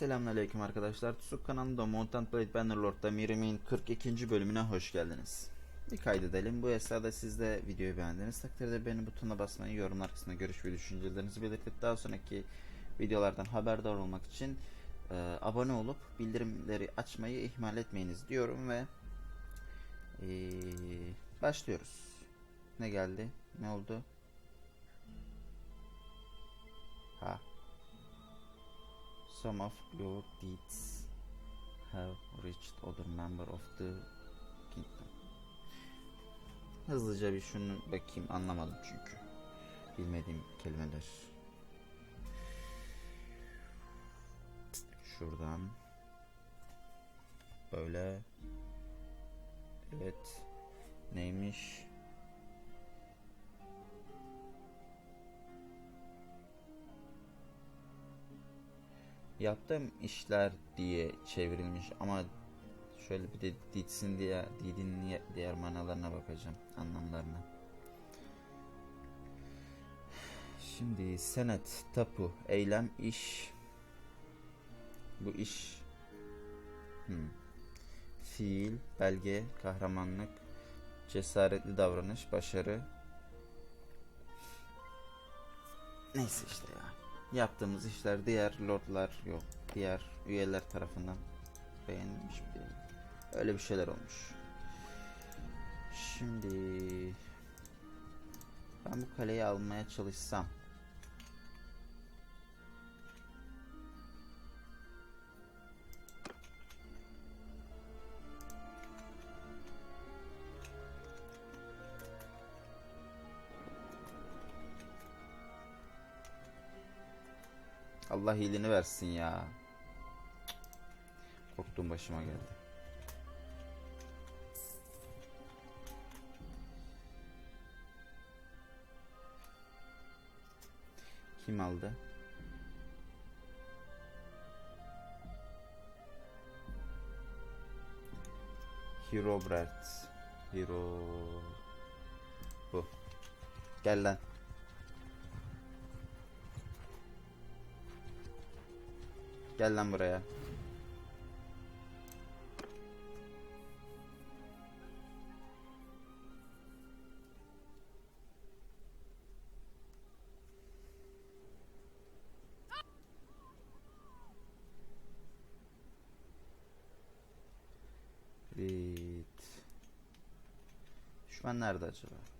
Selamünaleyküm arkadaşlar. Tusuk kanalında Mountain Blade Bannerlord'da Mirim'in 42. bölümüne hoş geldiniz. Bir kaydedelim. Bu esnada siz de videoyu beğendiğiniz takdirde beğeni butonuna basmayı, yorumlar kısmına görüş ve düşüncelerinizi belirtip daha sonraki videolardan haberdar olmak için e, abone olup bildirimleri açmayı ihmal etmeyiniz diyorum ve e, başlıyoruz. Ne geldi? Ne oldu? Ha. Some of your deeds have reached other member of the kingdom. Hızlıca bir şunu bakayım anlamadım çünkü. Bilmediğim kelimeler. Şuradan. Böyle. Evet. Neymiş? Yaptığım işler diye çevrilmiş ama şöyle bir de ditsin diye didin diğer manalarına bakacağım anlamlarına. Şimdi senet, tapu, eylem, iş. Bu iş. Hmm. Fiil, belge, kahramanlık, cesaretli davranış, başarı. Neyse işte ya yaptığımız işler diğer lordlar yok. Diğer üyeler tarafından beğenilmiş mi değil. Öyle bir şeyler olmuş. Şimdi ben bu kaleyi almaya çalışsam Allah iyiliğini versin ya. Korktuğum başıma geldi. Kim aldı? Hero Brett. Hero... Bu. Gel lan. Gel lan buraya. Evet. Düşman nerede acaba?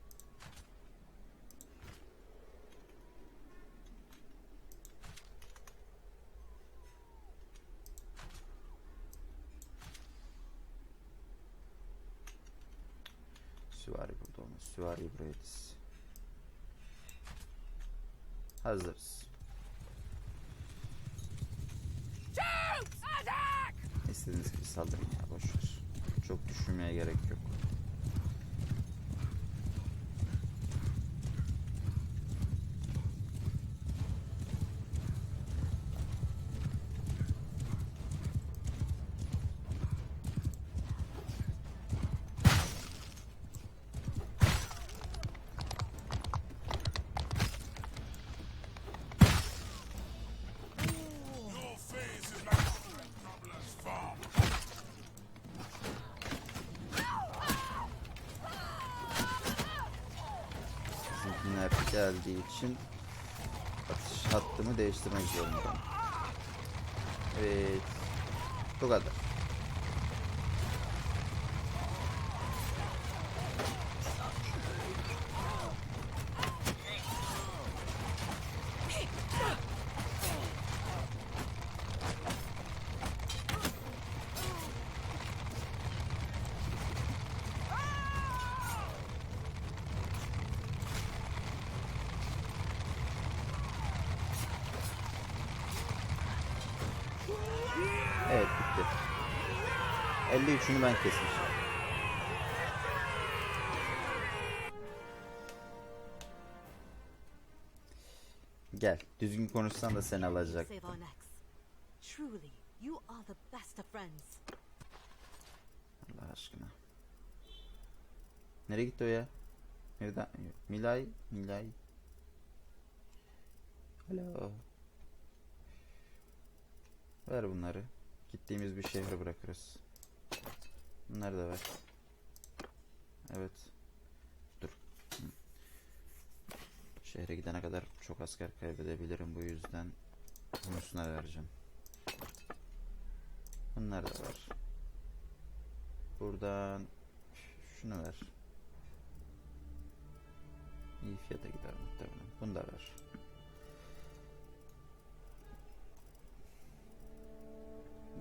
Geldiği için atış hattımı değiştirmek zorundayım. Evet. Bu kadar. Evet bitti. 53'ünü ben kesmişim. Gel. Düzgün konuşsan da seni alacak. Truly, you are the best of friends. Allah aşkına. Nereye gitti o ya? Nereden? Milay? Milay? Alo. Ver bunları. Gittiğimiz bir şehre bırakırız. Bunları da ver. Evet. Dur. Şehre gidene kadar çok asker kaybedebilirim bu yüzden Hunus'una vereceğim. Bunları da ver. Buradan şunu ver. İyi fiyata gider muhtemelen. Bunu da ver.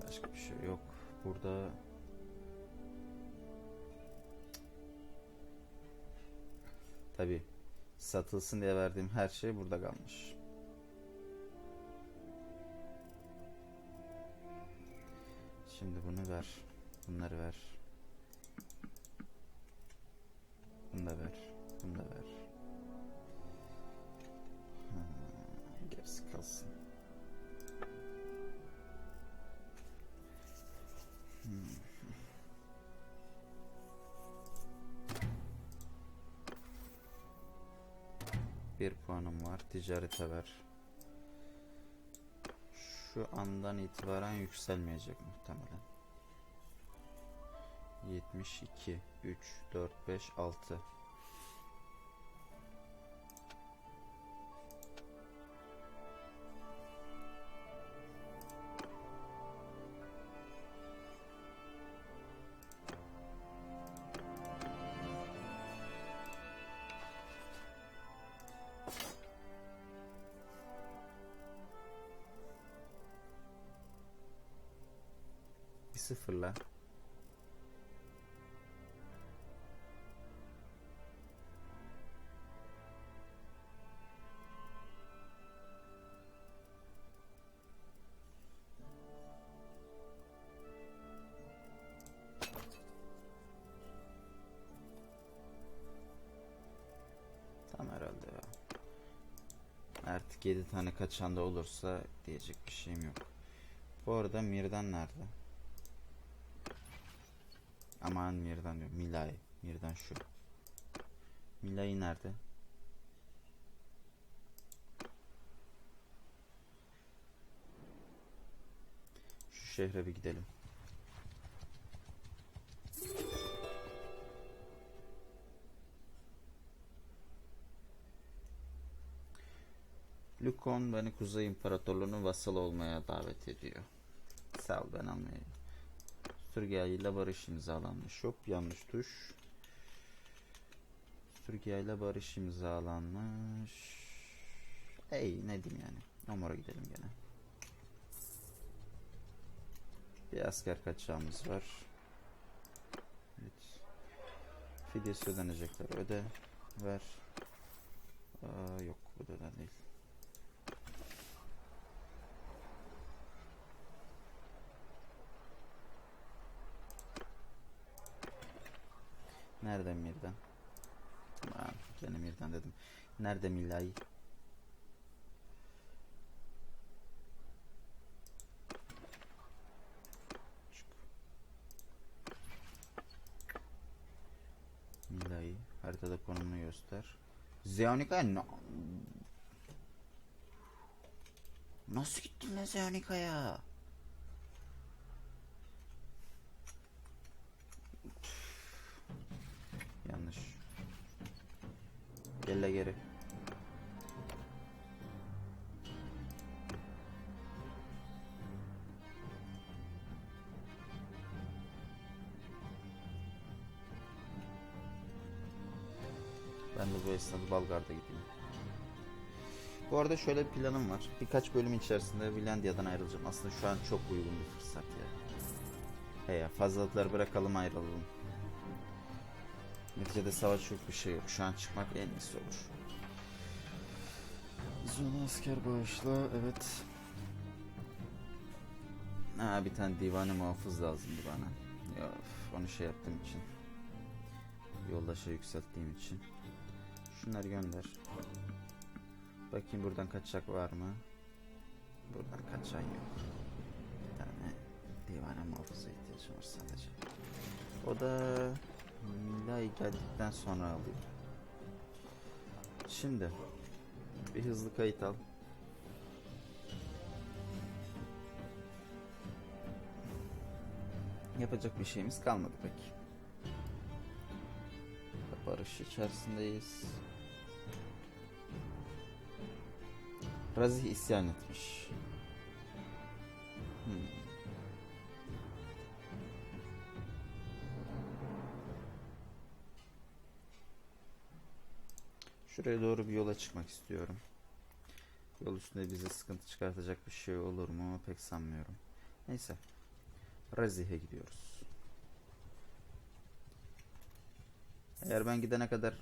Başka bir şey yok. Burada Tabi satılsın diye verdiğim her şey burada kalmış. Şimdi bunu ver. Bunları ver. Bunu da ver. Bunu da ver. Ha, gerisi kalsın. Bir puanım var. Ticarete ver. Şu andan itibaren yükselmeyecek muhtemelen. 72 3 4 5 6 sıfırla. Herhalde. Artık 7 tane kaçan da olursa diyecek bir şeyim yok. Bu arada Mirdan nerede? Aman Mirdan diyor. Milay. Mirdan şu. Milay nerede? Şu şehre bir gidelim. Lukon beni Kuzey İmparatorluğu'nun vasalı olmaya davet ediyor. Sağ ol ben anlayayım. Türkiye ile barış imzalanmış. Hop yanlış tuş. Türkiye ile barış imzalanmış. Ey ne diyeyim yani. Amora gidelim gene. Bir asker kaçağımız var. Evet. Fidyesi ödenecekler. Öde. Ver. Aa, yok da değil. Nerede Mirdan? Aa, gene Mirdan dedim. Nerede Milay? Milay haritada konumunu göster. Zeonika na- Nasıl gittin lan Zeonika'ya? Yanlış. Gelle geri. Ben de bu esnada Balgar'da gideyim. Bu arada şöyle bir planım var. Birkaç bölüm içerisinde Vilandia'dan ayrılacağım. Aslında şu an çok uygun bir fırsat ya. He ya fazlalıkları bırakalım ayrılalım. Neticede savaş yok bir şey yok. Şu an çıkmak en iyisi olur. Zona asker bağışla. Evet. Ha bir tane divanı muhafız lazımdı bana. Ya onu şey yaptığım için. Yoldaşa yükselttiğim için. Şunları gönder. Bakayım buradan kaçacak var mı? Buradan kaçan yok. Bir tane divane muhafıza ihtiyacım var sadece. O da Milla'yı geldikten sonra alayım. Şimdi bir hızlı kayıt al. Yapacak bir şeyimiz kalmadı pek. Barış içerisindeyiz. Razih isyan etmiş. Şuraya doğru bir yola çıkmak istiyorum. Yol üstünde bize sıkıntı çıkartacak bir şey olur mu pek sanmıyorum. Neyse. Razih'e gidiyoruz. Eğer ben gidene kadar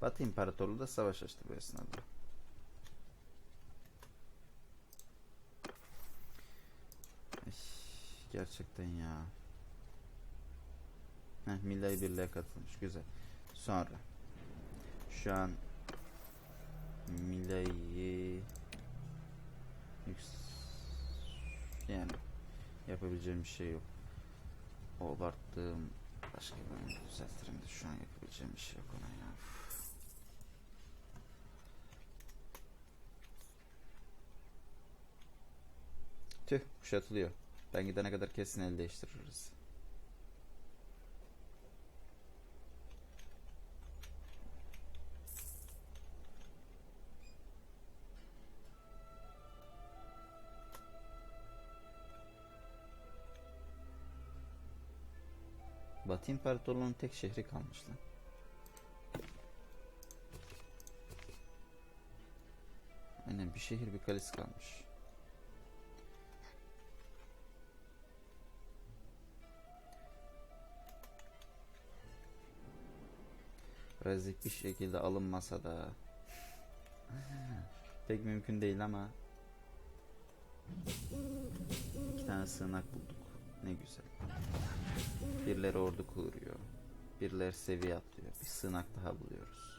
Batı İmparatorluğu da savaş açtı bu esnada. Gerçekten ya. Heh, Milli Birliğe katılmış. Güzel. Sonra şu an yüks yani yapabileceğim bir şey yok. O abarttığım başka bir düzeltirim de şu an yapabileceğim bir şey yok ona ya. Tüh kuşatılıyor. Ben gidene kadar kesin el değiştiririz. Batı İmparatorluğu'nun tek şehri kalmış lan. Aynen bir şehir bir kalesi kalmış. Rezik bir şekilde alınmasa da pek mümkün değil ama iki tane sığınak bulduk. Ne güzel. Birileri ordu kuruyor. Birileri seviye atlıyor. Bir sığınak daha buluyoruz.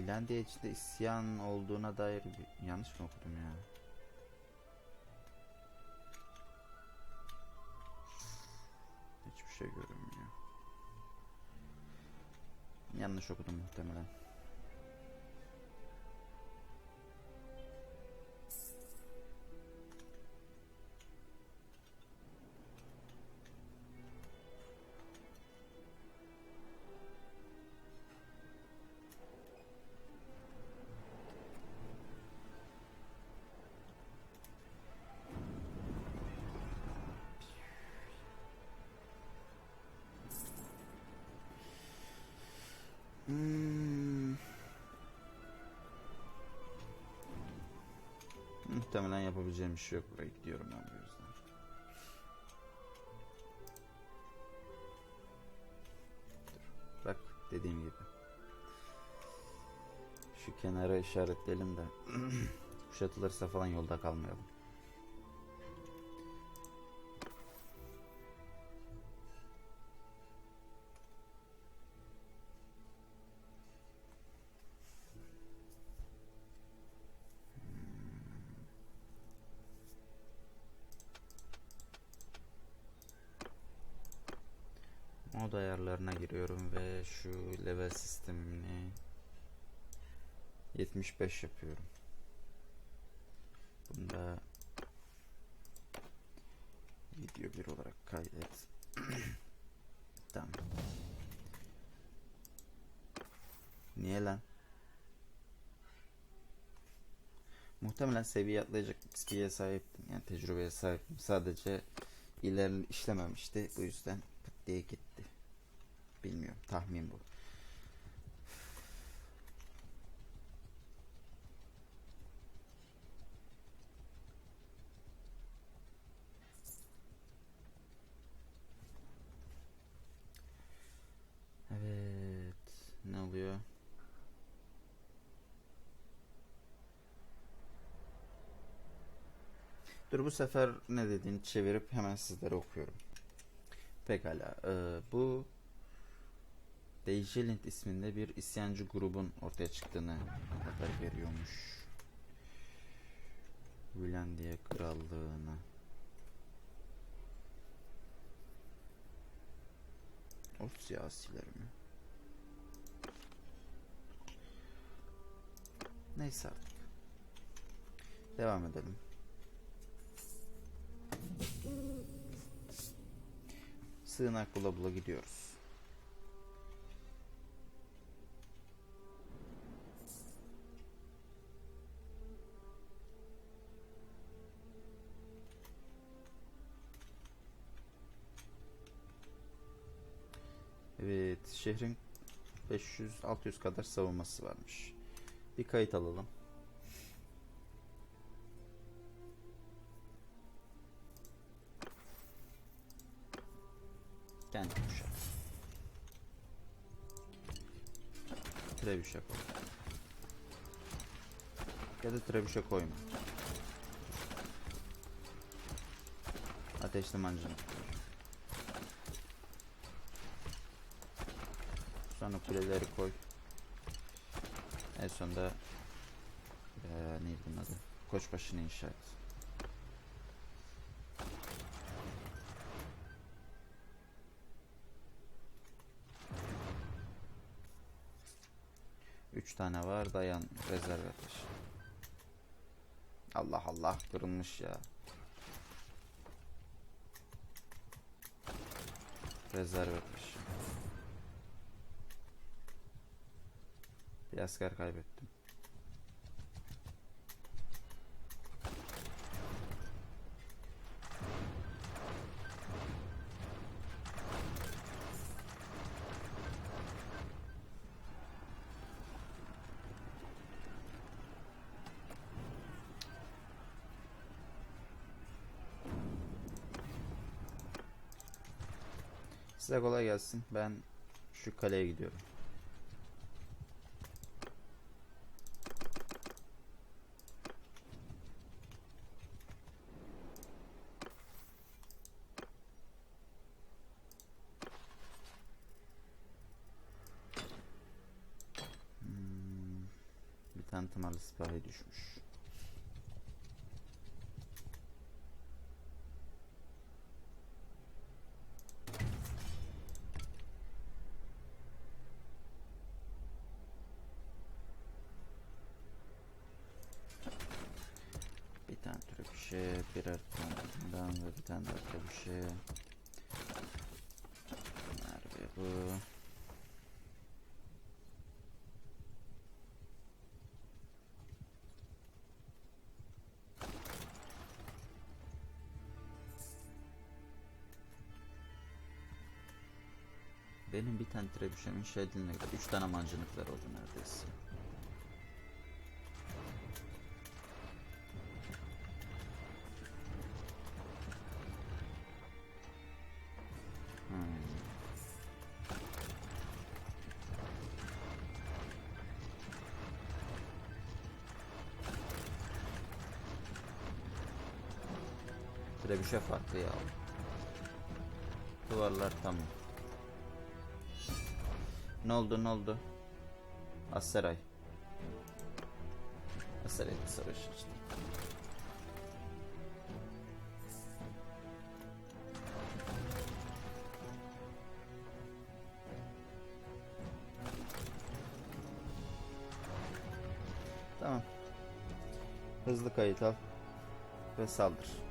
Finlandiya içinde isyan olduğuna dair bir... yanlış mı okudum ya? Hiçbir şey görünmüyor. Yanlış okudum muhtemelen. Hmm. Muhtemelen yapabileceğim bir şey yok. Buraya gidiyorum ben bu yüzden. Dur. Bak dediğim gibi. Şu kenara işaretleyelim de kuşatılırsa falan yolda kalmayalım. Şu level sistemini 75 yapıyorum. Bunda video bir olarak kaydet. tamam. Niye lan? Muhtemelen seviye atlayacak XP'ye sahiptim. Yani tecrübeye sahiptim. Sadece ileri işlememişti. Bu yüzden pıt diye gitti. Bilmiyorum. Tahmin bu. Evet. Ne oluyor? Dur bu sefer ne dediğini çevirip hemen sizlere okuyorum. Pekala. Ee, bu Deijelint isminde bir isyancı grubun ortaya çıktığını haber veriyormuş. Vilandiya krallığına. O siyasiler mi? Neyse artık. Devam edelim. Sığınak bula bula gidiyoruz. Evet, şehrin 500-600 kadar savunması varmış. Bir kayıt alalım. Kendi kuşak. Trebüşe koy. Ya da trebüşe koyma. Ateşli mancınık. Sonra kuleleri koy. En sonunda eee neydi bunun adı? Koçbaşı'nı inşa et. Üç tane var dayan rezerv ateş. Allah Allah kırılmış ya. Rezerv ateş. Bir asker kaybettim. Size kolay gelsin. Ben şu kaleye gidiyorum. Hmm, bir tane tımarlı sipahi düşmüş. Bir tane trebüşe, birer tane bundan ve bir tane trebüşe. Nerede bu? Benim bir tane trebüşemin şey kadar 3 tane mancınıklar oldu neredeyse. Trebüşe farklı ya. Duvarlar tamam. Ne oldu ne oldu? Aseray. Aseray'da savaş işte. Tamam. Hızlı kayıt al. Ve saldır.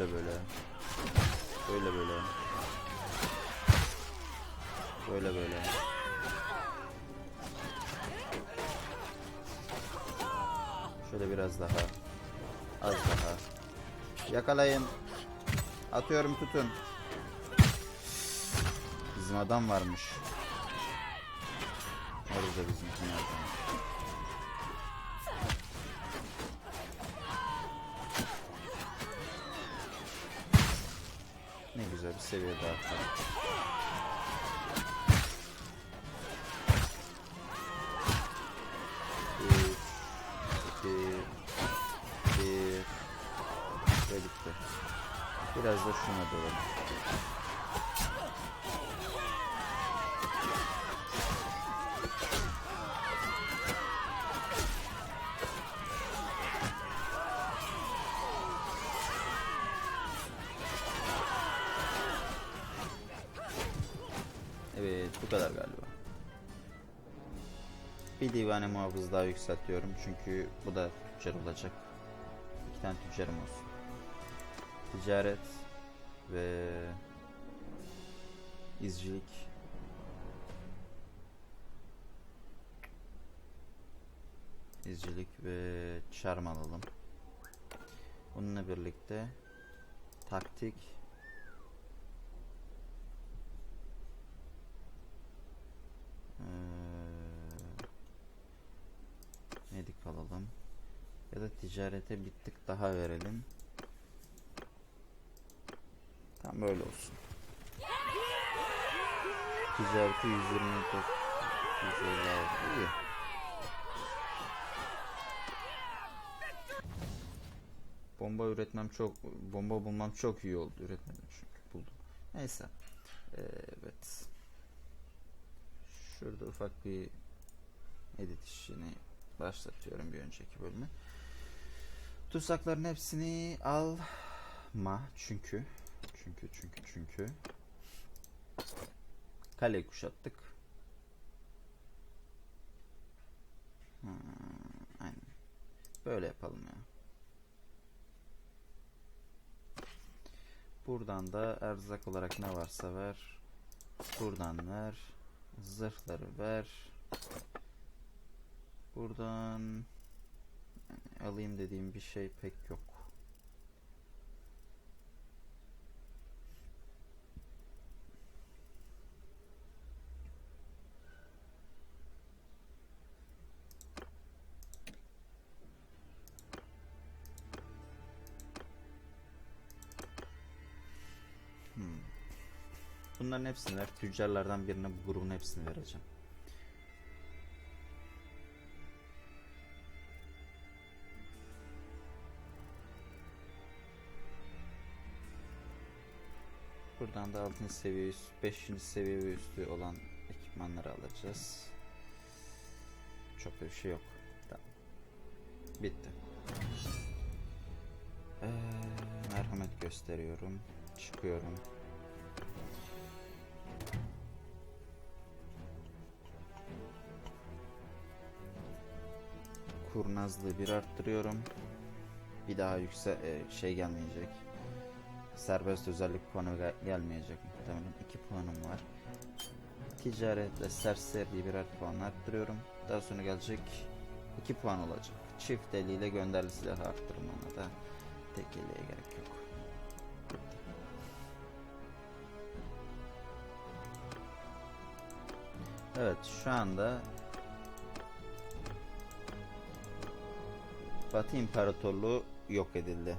Böyle böyle. Böyle böyle. Böyle böyle. Şöyle biraz daha. Az daha. Yakalayın. Atıyorum tutun. Bizim adam varmış. Orada bizimkilerden Ne güzel bir seviye daha atladık. Bir. Biraz da şuna dalalım. Bu kadar galiba. Bir divane muhafız daha yükseltiyorum çünkü bu da tüccar olacak. İki tane tüccarım olsun. Ticaret ve izcilik. İzcilik ve çarm alalım. Bununla birlikte taktik Ee, Medik alalım. Ya da ticarete bir tık daha verelim. Tam böyle olsun. Ticareti 120 tok. 156 iyi. Bomba üretmem çok, bomba bulmam çok iyi oldu. Üretmedim çünkü buldum. Neyse. Ee, evet. Şurada ufak bir edit işini başlatıyorum bir önceki bölümü. Tutsakların hepsini alma çünkü çünkü çünkü çünkü kaleyi kuşattık. Hmm, aynen. Böyle yapalım ya. Buradan da erzak olarak ne varsa ver. Buradan ver. Zırhları ver. Buradan alayım dediğim bir şey pek yok. Bunların hepsini ver. Tüccarlardan birine bu grubun hepsini vereceğim. Buradan da 6. seviye, 5. seviye üstü olan ekipmanları alacağız. Çok da bir şey yok. Tamam. Bitti. Ee, merhamet gösteriyorum. Çıkıyorum. Kurnazlığı bir arttırıyorum. Bir daha yüksek şey gelmeyecek. Serbest özellik puanı gel- gelmeyecek muhtemelen. 2 puanım var. Ticaretle serseriliği birer puan arttırıyorum. Daha sonra gelecek 2 puan olacak. Çift eliyle gönderli silahı arttırın ona da. Tek eliye gerek yok. Evet şu anda Batı İmparatorluğu yok edildi.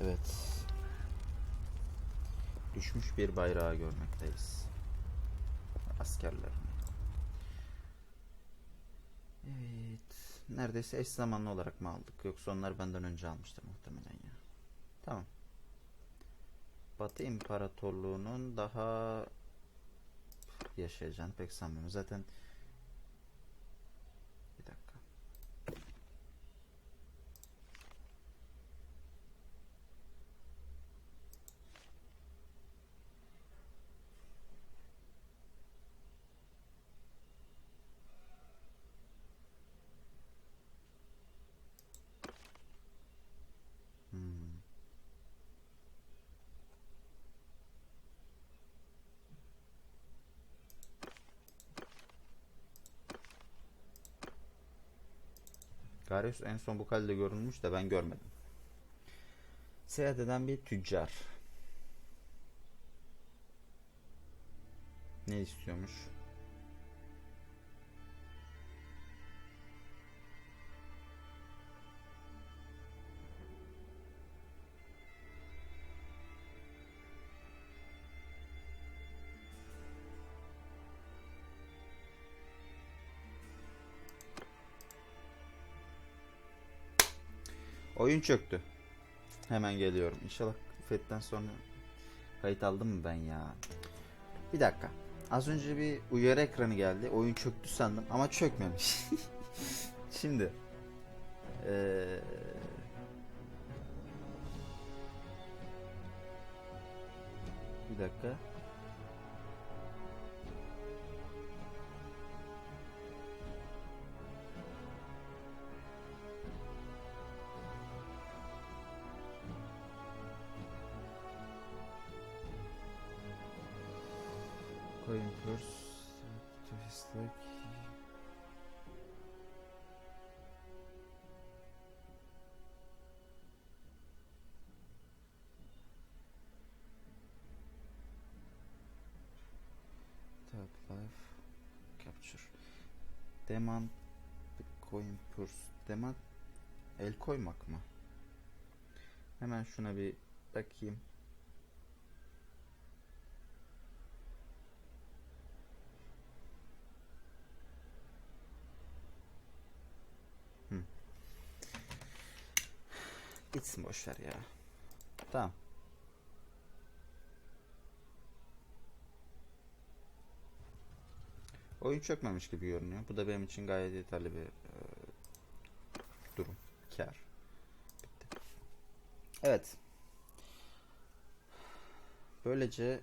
Evet. Bir bayrağı görmekteyiz. Askerlerini. Evet. Neredeyse eş zamanlı olarak mı aldık? Yoksa onlar benden önce almıştır muhtemelen ya. Tamam. Batı İmparatorluğu'nun daha yaşayacağını pek sanmıyorum. Zaten bir dakika. Hmm. Garius en son bu kalede görünmüş de ben görmedim. Seyahat eden bir tüccar. Ne istiyormuş? Oyun çöktü. Hemen geliyorum. İnşallah FET'ten sonra kayıt aldım mı ben ya? Bir dakika. Az önce bir uyarı ekranı geldi. Oyun çöktü sandım ama çökmemiş. Şimdi eee bir dakika. Demand coin purse. Demand el koymak mı? Hemen şuna bir bakayım. Gitsin boşver ya. Tamam. Oyun çökmemiş gibi görünüyor. Bu da benim için gayet yeterli bir e, durum. Kar. Bitti. Evet. Böylece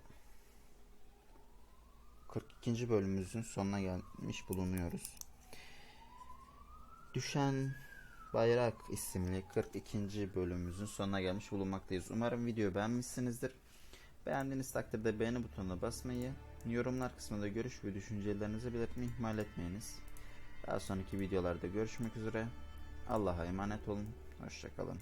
42. bölümümüzün sonuna gelmiş bulunuyoruz. Düşen Bayrak isimli 42. bölümümüzün sonuna gelmiş bulunmaktayız. Umarım videoyu beğenmişsinizdir. Beğendiğiniz takdirde beğeni butonuna basmayı, yorumlar kısmında görüş ve düşüncelerinizi belirtmeyi ihmal etmeyiniz. Daha sonraki videolarda görüşmek üzere. Allah'a emanet olun. Hoşçakalın.